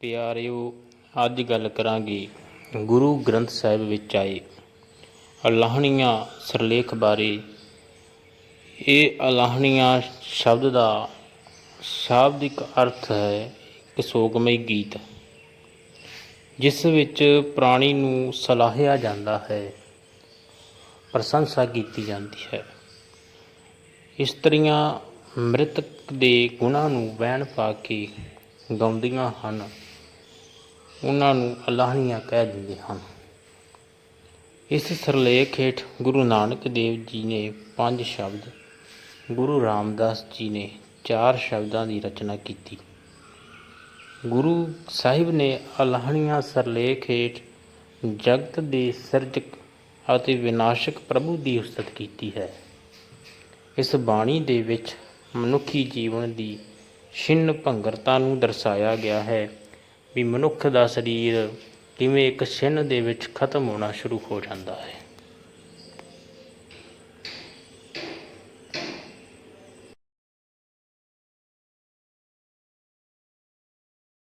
ਪਿਆਰਿਓ, ਅੱਜ ਗੱਲ ਕਰਾਂਗੇ ਗੁਰੂ ਗ੍ਰੰਥ ਸਾਹਿਬ ਵਿੱਚ ਆਏ ਅਲਾਹਣੀਆਂ ਸਰਲੇਖ ਬਾਰੇ। ਇਹ ਅਲਾਹਣੀਆਂ ਸ਼ਬਦ ਦਾ ਸ਼ਾਬਦਿਕ ਅਰਥ ਹੈ ਇੱਕ ਸੋਗਮਈ ਗੀਤ, ਜਿਸ ਵਿੱਚ ਪ੍ਰਾਣੀ ਨੂੰ ਸਲਾਹਿਆ ਜਾਂਦਾ ਹੈ, ਪ੍ਰਸ਼ੰਸਾ ਕੀਤੀ ਜਾਂਦੀ ਹੈ। ਇਸਤਰੀਆਂ ਮ੍ਰਿਤਕ ਦੇ ਗੁਣਾਂ ਨੂੰ ਵਹਿਣ ਪਾ ਕੇ ਗਾਉਂਦੀਆਂ ਹਨ। ਉਹਨਾਂ ਨੂੰ ਅਲਾਹਣੀਆਂ ਕਹਿ ਦਿੰਦੇ ਹਨ। ਇਸ ਸਿਰਲੇਖ ਹੇਠ ਗੁਰੂ ਨਾਨਕ ਦੇਵ ਜੀ ਨੇ ਪੰਜ ਸ਼ਬਦ, ਗੁਰੂ ਰਾਮਦਾਸ ਜੀ ਨੇ ਚਾਰ ਸ਼ਬਦਾਂ ਦੀ ਰਚਨਾ ਕੀਤੀ। ਗੁਰੂ ਸਾਹਿਬ ਨੇ ਅਲਾਹਣੀਆਂ ਸਿਰਲੇਖ ਹੇਠ ਜਗਤ ਦੇ ਸਿਰਜਕ ਅਤੇ ਵਿਨਾਸ਼ਕ ਪ੍ਰਭੂ ਦੀ ਉਸਤਤ ਕੀਤੀ ਹੈ। ਇਸ ਬਾਣੀ ਦੇ ਵਿੱਚ ਮਨੁੱਖੀ ਜੀਵਨ ਦੀ ਛਿੰਨ ਭੰਗਰਤਾ ਨੂੰ ਦਰਸਾਇਆ ਗਿਆ ਹੈ। ਵੀ ਮਨੁੱਖ ਦਾ ਸਰੀਰ ਕਿਵੇਂ ਇੱਕ ਛਿੰਨ ਦੇ ਵਿੱਚ ਖਤਮ ਹੋਣਾ ਸ਼ੁਰੂ ਹੋ ਜਾਂਦਾ ਹੈ।